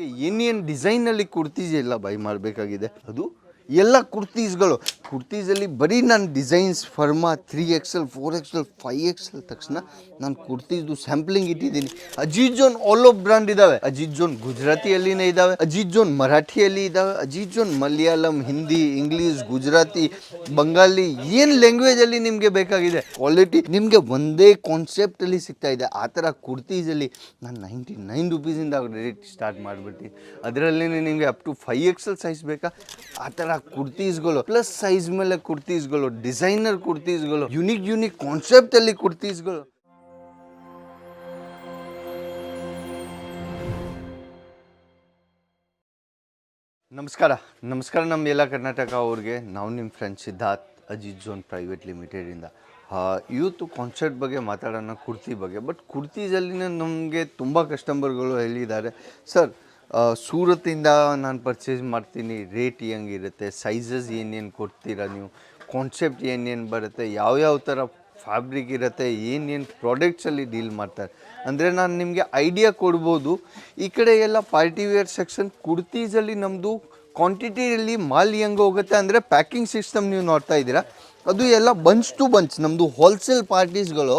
ಏನೇನು ಡಿಸೈನಲ್ಲಿ ಕುರ್ತೀಸ್ ಎಲ್ಲ ಬೈ ಮಾಡಬೇಕಾಗಿದೆ? ಅದು ಎಲ್ಲ ಕುರ್ತೀಸ್ಗಳು. ಕುರ್ತೀಸಲ್ಲಿ ಬರೀ ನಾನು designs from three XL, four XL, five XL ತಕ್ಷಣ ನಾನು ಕುರ್ತೀಸ್ದು ಸ್ಯಾಂಪ್ಲಿಂಗ್ ಇಟ್ಟಿದ್ದೀನಿ. Aziz Zone all of brand ಇದ್ದಾವೆ ಅಜೀಜ್ ಜೋನ್ ಗುಜರಾತಿಯಲ್ಲಿನೇ ಇದ್ದಾವೆ ಅಜೀಜ್ ಜೋನ್ ಮರಾಠಿಯಲ್ಲಿ ಇದ್ದಾವೆ ಅಜೀಜ್ ಜೋನ್ ಮಲಯಾಳಂ, ಹಿಂದಿ, ಇಂಗ್ಲೀಷ್, ಗುಜರಾತಿ ಬಂಗಾಲಿ ಏನು ಲ್ಯಾಂಗ್ವೇಜಲ್ಲಿ ನಿಮಗೆ ಬೇಕಾಗಿದೆ? ಕ್ವಾಲಿಟಿ ನಿಮಗೆ ಒಂದೇ ಕಾನ್ಸೆಪ್ಟಲ್ಲಿ ಸಿಗ್ತಾ ಇದೆ. ಆ ಥರ ಕುರ್ತೀಸಲ್ಲಿ ನಾನು ನೈಂಟಿ ನೈನ್ ರುಪೀಸಿಂದ ರೇಟ್ ಸ್ಟಾರ್ಟ್ ಮಾಡಿಬಿಡ್ತೀನಿ ಅದರಲ್ಲಿ ನಿಮಗೆ up to five XL size ಬೇಕಾ? ಆ ಥರ ಕುರ್ತೀಸ್ಗಳು ಪ್ಲಸ್ ಸೈಜ್ ಮೇಲೆ ಕುರ್ತೀಸ್ಗಳು ಡಿಸೈನರ್ ಕುರ್ತೀಸ್ಗಳು ಯುನಿಕ್ ಯುನಿಕ್ ಕಾನ್ಸೆಪ್ಟಲ್ಲಿ ಕುರ್ತೀಸ್ಗಳು. ನಮಸ್ಕಾರ. ನಮಸ್ಕಾರ ನಮ್ಮ ಎಲ್ಲ ಕರ್ನಾಟಕ ಅವ್ರಿಗೆ. ನಾವು ನಿಮ್ಮ friend Siddharth Ajith Zone private ಲಿಮಿಟೆಡಿಂದ ಇವತ್ತು ಕಾನ್ಸೆಪ್ಟ್ ಬಗ್ಗೆ ಮಾತಾಡೋಣ, ಕುರ್ತಿ ಬಗ್ಗೆ. ಬಟ್ ಕುರ್ತೀಸಲ್ಲಿನೇ ನಮಗೆ ತುಂಬ ಕಸ್ಟಮರ್ಗಳು ಹೇಳಿದ್ದಾರೆ ಸರ್ ಸೂರತ್ತಿಂದ ನಾನು ಪರ್ಚೇಸ್ ಮಾಡ್ತೀನಿ ರೇಟ್ ಹೆಂಗಿರುತ್ತೆ ಸೈಜಸ್ ಏನೇನು ಕೊಡ್ತೀರಾ ನೀವು ಕಾನ್ಸೆಪ್ಟ್ ಏನೇನು ಬರುತ್ತೆ, ಯಾವ್ಯಾವ ಥರ ಫ್ಯಾಬ್ರಿಕ್ ಇರುತ್ತೆ, ಏನೇನು ಪ್ರಾಡಕ್ಟ್ಸಲ್ಲಿ ಡೀಲ್ ಮಾಡ್ತಾರೆ. ಅಂದರೆ ನಾನು ನಿಮಗೆ ಐಡಿಯಾ ಕೊಡ್ಬೋದು. ಈ ಕಡೆ ಎಲ್ಲ ಪಾರ್ಟಿ ವೇರ್ ಸೆಕ್ಷನ್ ಕುರ್ತೀಸಲ್ಲಿ ನಮ್ಮದು ಕ್ವಾಂಟಿಟಿಯಲ್ಲಿ ಮಾಲ್ ಹೆಂಗೆ ಹೋಗುತ್ತೆ ಅಂದರೆ ಪ್ಯಾಕಿಂಗ್ ಸಿಸ್ಟಮ್ ನೀವು ನೋಡ್ತಾ ಇದ್ದೀರಾ. ಅದು ಎಲ್ಲ ಬಂಚ್ ಟು ಬಂಚ್ ನಮ್ಮದು ಹೋಲ್ಸೇಲ್ ಪಾರ್ಟೀಸ್ಗಳು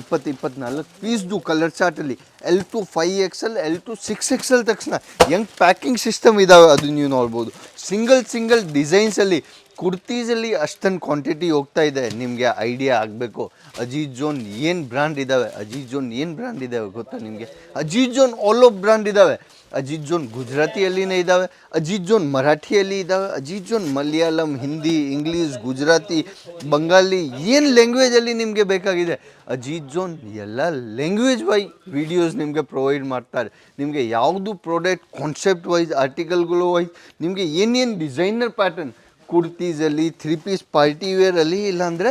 ಇಪ್ಪತ್ತು ಇಪ್ಪತ್ನಾಲ್ಕು ಪೀಸ್ದು colour ಚಾರ್ಟಲ್ಲಿ L to five XL L to six XL ತಕ್ಷಣ ಹೆಂಗೆ ಪ್ಯಾಕಿಂಗ್ ಸಿಸ್ಟಮ್ ಇದಾವೆ, ಅದು ನೀವು ನೋಡ್ಬೋದು. ಸಿಂಗಲ್ ಸಿಂಗಲ್ ಡಿಸೈನ್ಸಲ್ಲಿ ಕುರ್ತೀಸಲ್ಲಿ ಅಷ್ಟೊಂದು ಕ್ವಾಂಟಿಟಿ ಹೋಗ್ತಾ ಇದೆ. ನಿಮಗೆ ಐಡಿಯಾ ಆಗಬೇಕು. ಅಜೀಜ್ ಜೋನ್ ಏನು ಬ್ರ್ಯಾಂಡ್ ಇದ್ದಾವೆ ಅಜೀಜ್ ಜೋನ್ ಏನು ಬ್ರ್ಯಾಂಡ್ ಇದ್ದಾವೆ ಗೊತ್ತಾ ನಿಮಗೆ? Aziz Zone all of brand ಇದ್ದಾವೆ ಅಜಿತ್ ಜೋನ್ ಗುಜರಾತಿಯಲ್ಲಿನೇ ಇದ್ದಾವೆ. ಅಜಿತ್ ಜೋನ್ ಮರಾಠಿಯಲ್ಲಿ ಇದ್ದಾವೆ. ಅಜಿತ್ ಜೋನ್ ಮಲಯಾಳಂ, ಹಿಂದಿ, ಇಂಗ್ಲೀಷ್, ಗುಜರಾತಿ ಬಂಗಾಲಿ ಏನು ಲ್ಯಾಂಗ್ವೇಜಲ್ಲಿ ನಿಮಗೆ ಬೇಕಾಗಿದೆ? ಅಜಿತ್ ಜೋನ್ ಎಲ್ಲ ಲ್ಯಾಂಗ್ವೇಜ್ ವೈ ವಿಡಿಯೋಸ್ ನಿಮಗೆ ಪ್ರೊವೈಡ್ ಮಾಡ್ತಾರೆ. ನಿಮಗೆ ಯಾವುದು ಪ್ರಾಡಕ್ಟ್ ಕಾನ್ಸೆಪ್ಟ್ ವೈಸ್ ಆರ್ಟಿಕಲ್ಗಳು ವೈಸ್ ನಿಮಗೆ ಏನೇನು ಡಿಸೈನರ್ ಪ್ಯಾಟರ್ನ್ ಕುರ್ತೀಸಲ್ಲಿ ತ್ರೀ ಪೀಸ್ ಪಾರ್ಟಿ ವೇರಲ್ಲಿ ಇಲ್ಲಾಂದರೆ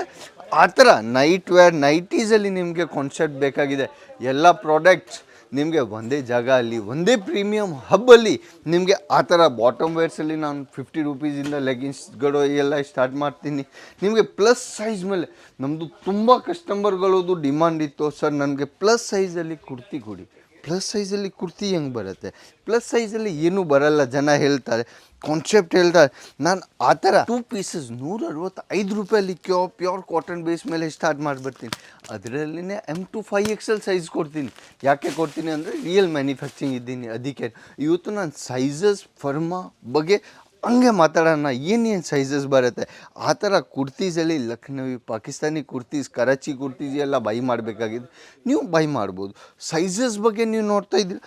ಆ ಥರ ನೈಟ್ ವೇರ್ ನೈಟೀಸಲ್ಲಿ ನಿಮಗೆ ಕಾನ್ಸೆಪ್ಟ್ ಬೇಕಾಗಿದೆ. ಎಲ್ಲ ಪ್ರಾಡಕ್ಟ್ಸ್ ನಿಮಗೆ ಒಂದೇ ಜಾಗ ಅಲ್ಲಿ, ಒಂದೇ ಪ್ರೀಮಿಯಂ ಹಬ್ಬಲ್ಲಿ ನಿಮಗೆ ಆ ಥರ ಬಾಟಮ್ ವೇರ್ಸಲ್ಲಿ ನಾನು ಫಿಫ್ಟಿ ರುಪೀಸಿಂದ ಲೆಗಿನ್ಸ್ಗಳು ಎಲ್ಲ ಸ್ಟಾರ್ಟ್ ಮಾಡ್ತೀನಿ. ನಿಮಗೆ ಪ್ಲಸ್ ಸೈಜ್ ಮೇಲೆ ನಮ್ಮದು ತುಂಬ ಕಸ್ಟಮರ್ಗಳದು ಡಿಮಾಂಡ್ ಇತ್ತು. ಸರ್ ನನಗೆ ಪ್ಲಸ್ ಸೈಜಲ್ಲಿ ಕುರ್ತಿ ಕೊಡಿ. ಪ್ಲಸ್ ಸೈಜಲ್ಲಿ ಕುರ್ತಿ ಹೆಂಗೆ ಬರುತ್ತೆ? ಪ್ಲಸ್ ಸೈಜಲ್ಲಿ ಏನೂ ಬರಲ್ಲ, ಜನ ಹೇಳ್ತಾರೆ ಕಾನ್ಸೆಪ್ಟ್ ಹೇಳ್ತಾರೆ. ನಾನು ಆ ಥರ ಟೂ ಪೀಸಸ್ ನೂರ ಅರವತ್ತೈದು ರೂಪಾಯಲ್ಲಿ ಕ್ಯೋ ಪ್ಯೂರ್ ಕಾಟನ್ ಬೇಸ್ ಮೇಲೆ ಸ್ಟಾರ್ಟ್ ಮಾಡಿಬಿಡ್ತೀನಿ. ಅದರಲ್ಲಿನೇ M to five XL size ಕೊಡ್ತೀನಿ. ಯಾಕೆ ಕೊಡ್ತೀನಿ ಅಂದರೆ ರಿಯಲ್ ಮ್ಯಾನುಫ್ಯಾಕ್ಚರಿಂಗ್ ಇದ್ದೀನಿ. ಅದಕ್ಕೆ ಇವತ್ತು ನಾನು ಸೈಜಸ್ ಫರ್ಮಾ ಬಗ್ಗೆ ಹಂಗೆ ಮಾತಾಡೋಣ ಏನೇನು ಸೈಜಸ್ ಬರುತ್ತೆ? ಆ ಥರ ಕುರ್ತೀಸಲ್ಲಿ ಲಕ್ನವಿ, ಪಾಕಿಸ್ತಾನಿ ಕುರ್ತೀಸ್ ಕರಾಚಿ ಕುರ್ತೀಸ್ ಎಲ್ಲ ಬೈ ಮಾಡಬೇಕಾಗಿದೆ ನೀವು ಬೈ ಮಾಡ್ಬೋದು. ಸೈಜಸ್ ಬಗ್ಗೆ ನೀವು ನೋಡ್ತಾ ಇದ್ದೀರಿ?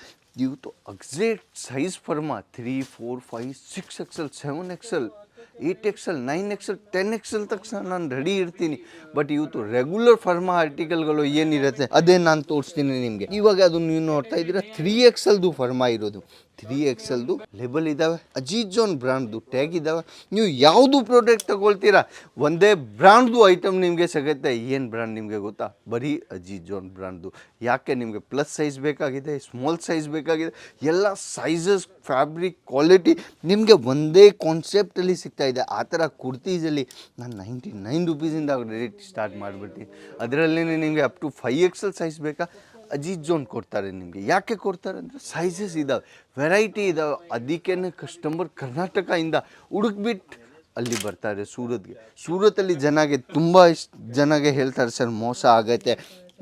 ಇವತ್ತು exact size from three four five six XL seven XL eight XL nine XL ten XL ತಕ್ಷಣ ನಾನು ರೆಡಿ ಇರ್ತೀನಿ. ಬಟ್ ಇವತ್ತು ರೆಗ್ಯುಲರ್ ಫರ್ಮಾ ಆರ್ಟಿಕಲ್ಗಳು ಏನಿರುತ್ತೆ, ಅದೇ ನಾನು ತೋರಿಸ್ತೀನಿ ನಿಮಗೆ. ಇವಾಗ ಅದು ನೀವು ನೋಡ್ತಾ ಇದ್ದೀರಾ ತ್ರೀ ಎಕ್ಸೆಲ್ದು ಫರ್ಮಾ ಇರೋದು. ತ್ರೀ ಎಕ್ಸೆಲ್ದು ಲೇಬಲ್ ಇದ್ದಾವೆ ಅಜೀಜೋನ್ ಜೋನ್ ಬ್ರ್ಯಾಂಡ್ದು ಟ್ಯಾಗ್ ಇದ್ದಾವೆ ನೀವು ಯಾವುದು ಪ್ರಾಡಕ್ಟ್ ತಗೊಳ್ತೀರಾ? ಒಂದೇ ಬ್ರ್ಯಾಂಡ್ದು ಐಟಮ್ ನಿಮಗೆ ಸಿಗುತ್ತೆ. ಏನು ಬ್ರ್ಯಾಂಡ್ ನಿಮಗೆ ಗೊತ್ತಾ? ಬರೀ ಅಜೀಜೋನ್ ಜೋನ್ ಬ್ರ್ಯಾಂಡ್ದು ಯಾಕೆ ನಿಮಗೆ ಪ್ಲಸ್ ಸೈಜ್ ಬೇಕಾಗಿದೆ ಸ್ಮಾಲ್ ಸೈಜ್ ಬೇಕಾಗಿದೆ? ಎಲ್ಲ ಸೈಜಸ್ ಫ್ಯಾಬ್ರಿಕ್ ಕ್ವಾಲಿಟಿ ನಿಮಗೆ ಒಂದೇ ಕಾನ್ಸೆಪ್ಟಲ್ಲಿ ಸಿಗ್ತಾ ಇದೆ. ಆ ಥರ ಕುರ್ತೀಸಲ್ಲಿ ನಾನು ನೈಂಟಿ ನೈನ್ ರುಪೀಸಿಂದ ರೇಟ್ ಸ್ಟಾರ್ಟ್ ಮಾಡಿಬಿಡ್ತೀನಿ. ಅದರಲ್ಲಿ ನಿಮಗೆ up to five XL size ಬೇಕಾ? ಅಜಿತ್ ಜೋನ್ ಕೊಡ್ತಾರೆ ನಿಮಗೆ. ಯಾಕೆ ಕೊಡ್ತಾರೆ ಅಂದರೆ ಸೈಜಸ್ ಇದ್ದಾವೆ ವೆರೈಟಿ ಇದ್ದಾವೆ ಅದಕ್ಕೇ ಕಸ್ಟಮರ್ ಕರ್ನಾಟಕದಿಂದ ಹುಡುಕ್ಬಿಟ್ಟು ಅಲ್ಲಿ ಬರ್ತಾರೆ ಸೂರತ್ಗೆ. ಸೂರತಲ್ಲಿ ಜನಗೆ ತುಂಬ ಇಷ್ಟ. ಜನಗೆ ಹೇಳ್ತಾರೆ, ಸರ್, ಮೋಸ ಆಗತ್ತೆ,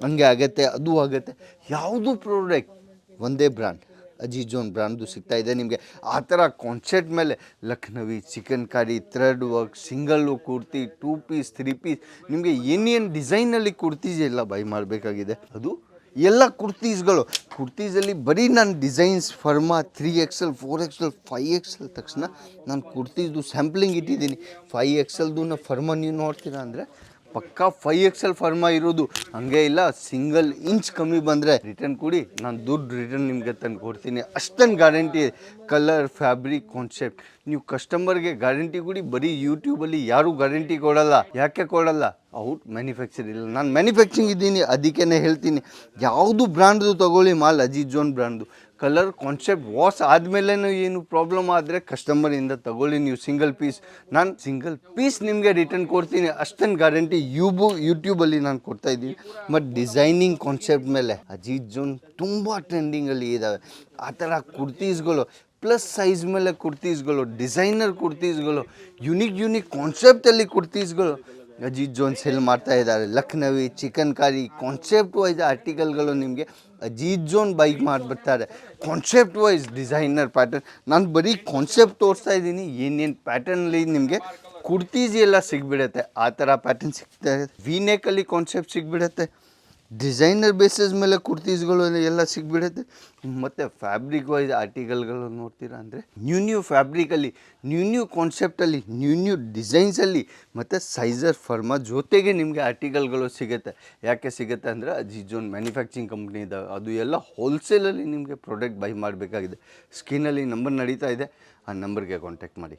ಹಂಗೆ ಆಗತ್ತೆ, ಅದು ಆಗತ್ತೆ. ಯಾವುದು ಪ್ರಾಡಕ್ಟ್ ಒಂದೇ ಬ್ರ್ಯಾಂಡ್ ಅಜಿತ್ ಜೋನ್ ಬ್ರ್ಯಾಂಡ್ದು ಸಿಗ್ತಾ ಇದೆ ನಿಮಗೆ. ಆ ಥರ ಕಾನ್ಸೆಪ್ಟ್ ಮೇಲೆ Lucknowi chikankari thread work single kurti two piece three piece ನಿಮಗೆ ಏನೇನು ಡಿಸೈನಲ್ಲಿ ಕುರ್ತೀಸ್ ಎಲ್ಲ ಬೈ ಮಾಡಬೇಕಾಗಿದೆ. ಅದು ಎಲ್ಲ ಕುರ್ತೀಸ್ಗಳು. ಕುರ್ತೀಸಲ್ಲಿ ಬರೀ ನಾನು designs from three XL, four XL, five XL ತಕ್ಷಣ ನಾನು ಕುರ್ತೀಸ್ದು ಸ್ಯಾಂಪ್ಲಿಂಗ್ ಇಟ್ಟಿದ್ದೀನಿ. ಫೈವ್ ಎಕ್ಸೆಲ್ದು ನಾ ಫರ್ಮಾ ನೀವು ನೋಡ್ತೀರಾ ಅಂದರೆ ಪಕ್ಕಾ ಫೈವ್ ಎಕ್ಸೆಲ್ ಫರ್ಮ ಇರೋದು. ಹಂಗೆ ಇಲ್ಲ, ಸಿಂಗಲ್ ಇಂಚ್ ಕಮ್ಮಿ ಬಂದರೆ ರಿಟರ್ನ್ ಕೊಡಿ. ನಾನು ದುಡ್ಡು ರಿಟರ್ನ್ ನಿಮಗೆ ತಂದು ಕೊಡ್ತೀನಿ. ಅಷ್ಟೊಂದು ಗ್ಯಾರಂಟಿ ಕಲರ್, ಫ್ಯಾಬ್ರಿಕ್ ಕಾನ್ಸೆಪ್ಟ್ ನೀವು ಕಸ್ಟಮರ್ಗೆ ಗ್ಯಾರಂಟಿ ಕೊಡಿ, ಬರೀ ಯೂಟ್ಯೂಬಲ್ಲಿ ಯಾರೂ ಗ್ಯಾರಂಟಿ ಕೊಡಲ್ಲ. ಯಾಕೆ ಕೊಡಲ್ಲ? ಔಟ್ ಮ್ಯಾನುಫ್ಯಾಕ್ಚರ್ ಇಲ್ಲ. ನಾನು ಮ್ಯಾನುಫ್ಯಾಕ್ಚರಿಂಗ್ ಇದ್ದೀನಿ ಅದಕ್ಕೇ ಹೇಳ್ತೀನಿ. ಯಾವುದು ಬ್ರ್ಯಾಂಡ್ದು ತಗೊಳ್ಳಿ, mall Ajith Zone brand colour concept was ಆದಮೇಲೆ ಏನು ಪ್ರಾಬ್ಲಮ್ ಆದರೆ ಕಸ್ಟಮರಿಂದ ತಗೊಳ್ಳಿ ನೀವು ಸಿಂಗಲ್ ಪೀಸ್ ನಾನು ಸಿಂಗಲ್ ಪೀಸ್ ನಿಮಗೆ ರಿಟರ್ನ್ ಕೊಡ್ತೀನಿ. ಅಷ್ಟೊಂದು ಗ್ಯಾರಂಟಿ ಯೂಬು ಯೂಟ್ಯೂಬಲ್ಲಿ ನಾನು ಕೊಡ್ತಾ ಇದ್ದೀನಿ. ಮತ್ತು ಡಿಸೈನಿಂಗ್ ಕಾನ್ಸೆಪ್ಟ್ ಮೇಲೆ ಅಜೀತ್ ಜೋನ್ ತುಂಬ ಟ್ರೆಂಡಿಂಗಲ್ಲಿ ಇದ್ದಾವೆ ಆ ಥರ ಕುರ್ತೀಸ್ಗಳು ಪ್ಲಸ್ ಸೈಜ್ ಮೇಲೆ ಕುರ್ತೀಸ್ಗಳು ಡಿಸೈನರ್ ಕುರ್ತೀಸ್ಗಳು ಯುನಿಕ್ ಯುನಿಕ್ ಕಾನ್ಸೆಪ್ಟಲ್ಲಿ ಕುರ್ತೀಸ್ಗಳು. ಅಜಿತ್ ಜೋನ್ ಸೇಲ್ ಮಾಡ್ತಾ ಇದ್ದಾರೆ. Lucknowi, chikankari concept wise ಆರ್ಟಿಕಲ್ಗಳು ನಿಮಗೆ ಅಜಿತ್ ಜೋನ್ ಬೈಕ್ ಮಾಡಿಬಿಡ್ತಾರೆ. ಕಾನ್ಸೆಪ್ಟ್ ವೈಸ್ ಡಿಸೈನರ್ ಪ್ಯಾಟರ್ನ್ ನಾನು ಬರೀ ಕಾನ್ಸೆಪ್ಟ್ ತೋರಿಸ್ತಾ ಇದ್ದೀನಿ. ಏನೇನು ಪ್ಯಾಟರ್ನಲ್ಲಿ ನಿಮಗೆ ಕುರ್ತೀಸ್ ಎಲ್ಲ ಸಿಗ್ಬಿಡುತ್ತೆ. ಆ ಥರ ಪ್ಯಾಟರ್ನ್ ಸಿಗ್ತಾ ಇದೆ. ವಿ ನೆಕ್ಕಲ್ಲಿ ಕಾನ್ಸೆಪ್ಟ್ ಸಿಗ್ಬಿಡುತ್ತೆ. ಡಿಸೈನರ್ ಬೇಸಿಸ್ ಮೇಲೆ ಕುರ್ತೀಸ್ಗಳು ಎಲ್ಲ ಸಿಗ್ಬಿಡುತ್ತೆ. ಮತ್ತು ಫ್ಯಾಬ್ರಿಕ್ ವೈಸ್ ಆರ್ಟಿಕಲ್ಗಳು ನೋಡ್ತೀರಾ ಅಂದರೆ ನ್ಯೂ ನ್ಯೂ ಫ್ಯಾಬ್ರಿಕಲ್ಲಿ ನ್ಯೂ ನ್ಯೂ ಕಾನ್ಸೆಪ್ಟಲ್ಲಿ ನ್ಯೂ ನ್ಯೂ ಡಿಸೈನ್ಸಲ್ಲಿ ಮತ್ತು ಸೈಜರ್ ಫರ್ಮ ಜೊತೆಗೆ ನಿಮಗೆ ಆರ್ಟಿಕಲ್ಗಳು ಸಿಗುತ್ತೆ. ಯಾಕೆ ಸಿಗುತ್ತೆ ಅಂದರೆ ಜಿಜೋನ್ ಮ್ಯಾನುಫ್ಯಾಕ್ಚರಿಂಗ್ ಕಂಪ್ನಿ ಇದ್ದಾವೆ ಅದು ಎಲ್ಲ ಹೋಲ್ಸೇಲಲ್ಲಿ ನಿಮಗೆ ಪ್ರಾಡಕ್ಟ್ ಬೈ ಮಾಡಬೇಕಾಗಿದೆ. ಸ್ಕಿನ್ನಲ್ಲಿ ನಂಬರ್ ನಡೀತಾ ಇದೆ. ಆ ನಂಬರ್ಗೆ ಕಾಂಟ್ಯಾಕ್ಟ್ ಮಾಡಿ.